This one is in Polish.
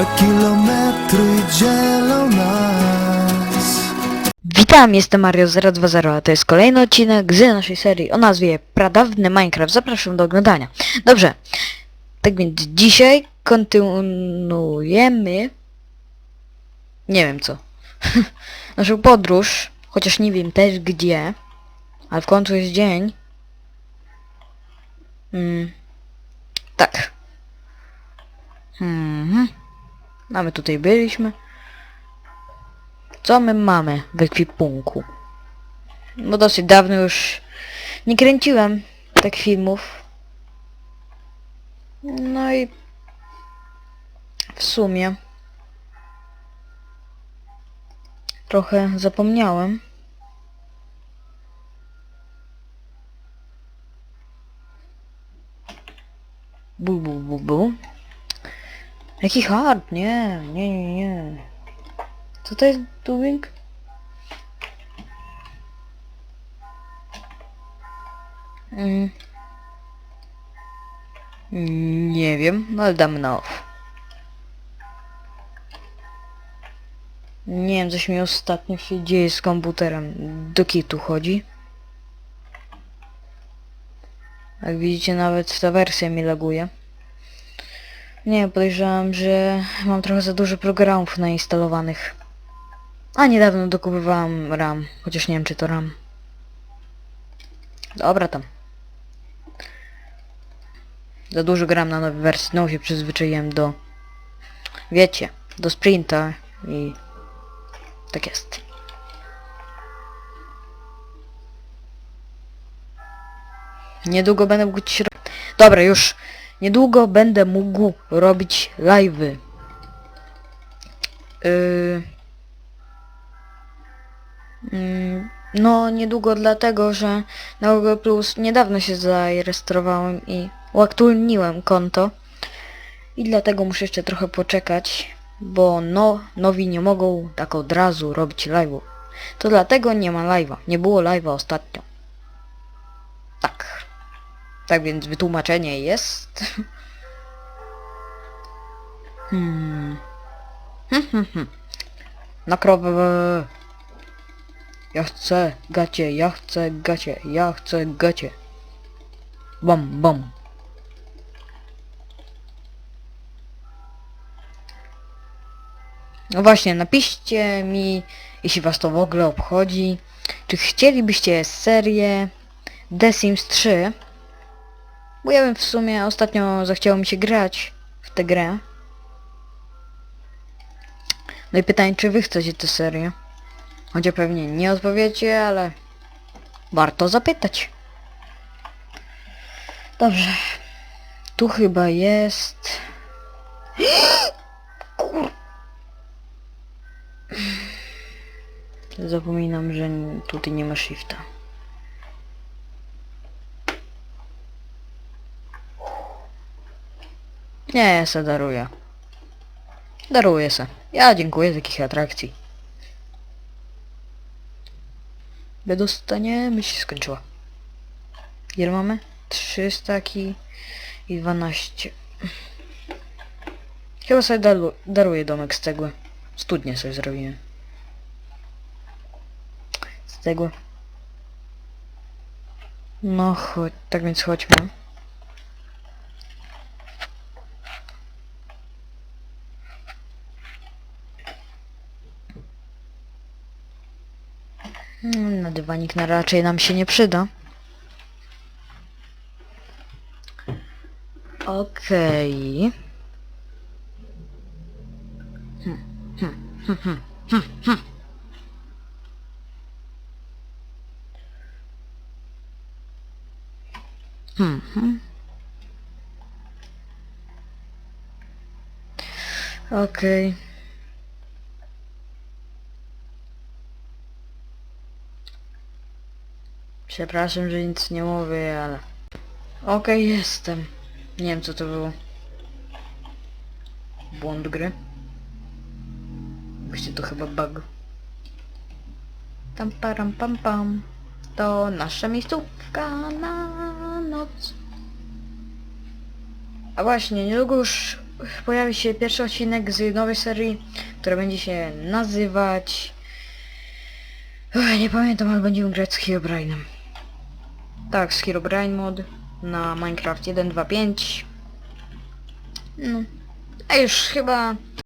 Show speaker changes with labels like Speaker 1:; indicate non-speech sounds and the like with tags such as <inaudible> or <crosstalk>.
Speaker 1: Dwa kilometry dzielą nas
Speaker 2: Witam, jestem Mario020, a to jest kolejny odcinek z naszej serii o nazwie Pradawny Minecraft. Zapraszam do oglądania. Dobrze, tak więc dzisiaj kontynuujemy... Nie wiem co. <laughs> Naszą podróż, chociaż nie wiem też gdzie, ale w końcu jest dzień. Mm. Tak. Mhm. Mamy tutaj byliśmy. Co my mamy w ekwipunku? Bo dosyć dawno już nie kręciłem tak filmów. No i w sumie trochę zapomniałem. Bu, bu, bu, bu. Jaki hard? Nie, nie, nie, nie. Co to jest doing? Mm. Nie wiem, no ale damy na off. Nie wiem, coś mi ostatnio się dzieje z komputerem. Do kitu chodzi. Jak widzicie, nawet ta wersja mi laguje. Nie, podejrzewam, że mam trochę za dużo programów nainstalowanych. A niedawno dokupywałam RAM, chociaż nie wiem czy to RAM. Dobra tam. Za dużo gram na nowej wersji, znowu się przyzwyczaiłem do... Wiecie, do sprinta i... Tak jest. Niedługo będę mógł... ci Dobra, już. Niedługo będę mógł robić live'y. Yy... Mm, No, niedługo dlatego, że na Google Plus niedawno się zarejestrowałem i uaktualniłem konto. I dlatego muszę jeszcze trochę poczekać, bo no, nowi nie mogą tak od razu robić live'ów. To dlatego nie ma live'a. Nie było live'a ostatnio. Tak. Więc wytłumaczenie jest. Hmm. Na krowę. Ja chcę gacie, ja chcę gacie, ja chcę gacie. Bam, bam. No właśnie, napiszcie mi, jeśli was to w ogóle obchodzi, czy chcielibyście serię The Sims 3? Bo ja bym w sumie ostatnio zachciało mi się grać w tę grę. No i pytanie, czy wy chcecie tę serię? Chociaż pewnie nie odpowiecie, ale warto zapytać. Dobrze. Tu chyba jest... <gasps> Kur... Zapominam, że tutaj nie ma shifta. Nie, se daruję. Daruję se. Ja dziękuję z takich atrakcji. Ile dostaniemy się skończyła. Ile mamy? 3 staki i 12. Chyba sobie daru daruję domek z cegły. Studnie sobie zrobiłem. Z cegły. No chodź, tak więc chodźmy. Mm, Na dywanik na raczej nam się nie przyda. Okej. Hmm, hmm, hmm, hmm, hmm, hmm. Hmm, hmm. Okej. Przepraszam, że nic nie mówię, ale... Okej, jestem. Nie wiem co to było. Błąd gry. Właściwie to chyba bug. Tam param pam pam. To nasza miejscówka na noc. A właśnie, niedługo już pojawi się pierwszy odcinek z nowej serii, która będzie się nazywać... Ech, nie pamiętam, ale będziemy grać z Herobrine'em. Tak, z Herobrine mod na Minecraft 1.2.5. No. A już chyba